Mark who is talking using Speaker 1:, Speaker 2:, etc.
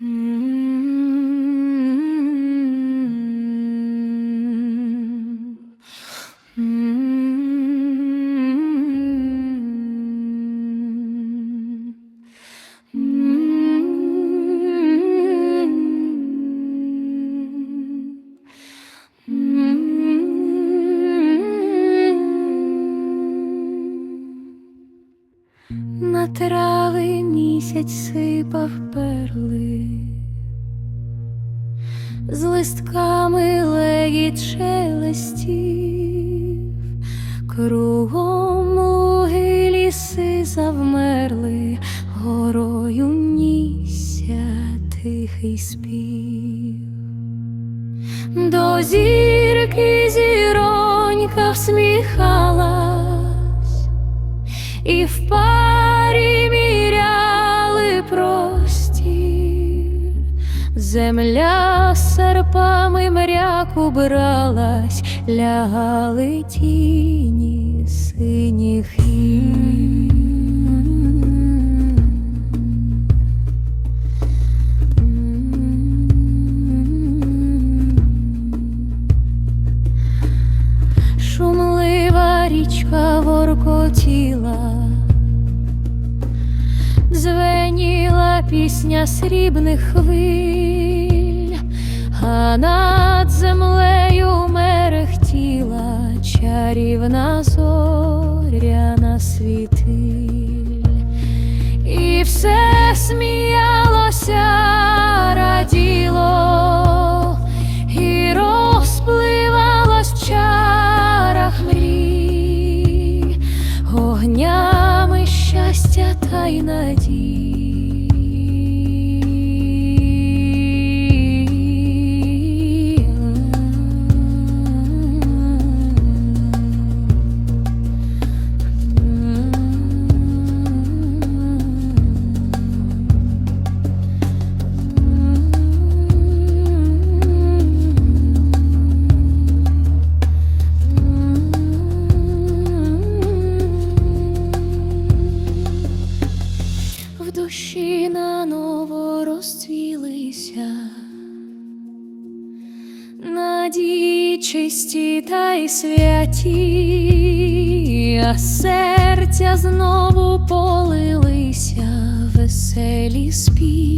Speaker 1: На трави місяць сипав перли, з листками легіт шелестів, кругом луги ліси завмерли, горою нісся тихий спів. До зірки зіронька всміхалась, і в земля серпами мряку бралась, лягали тіні синіх гір. Шумлива річка воркотіла, пісня срібних хвиль, а над землею мерехтіла чарівна зоряна світиль, і все сміялося, раділо, і розпливалось в чарах мрій, огнями щастя та й в наново розцвілися, надії чисті та й святі, а серця знову полилися веселі спів.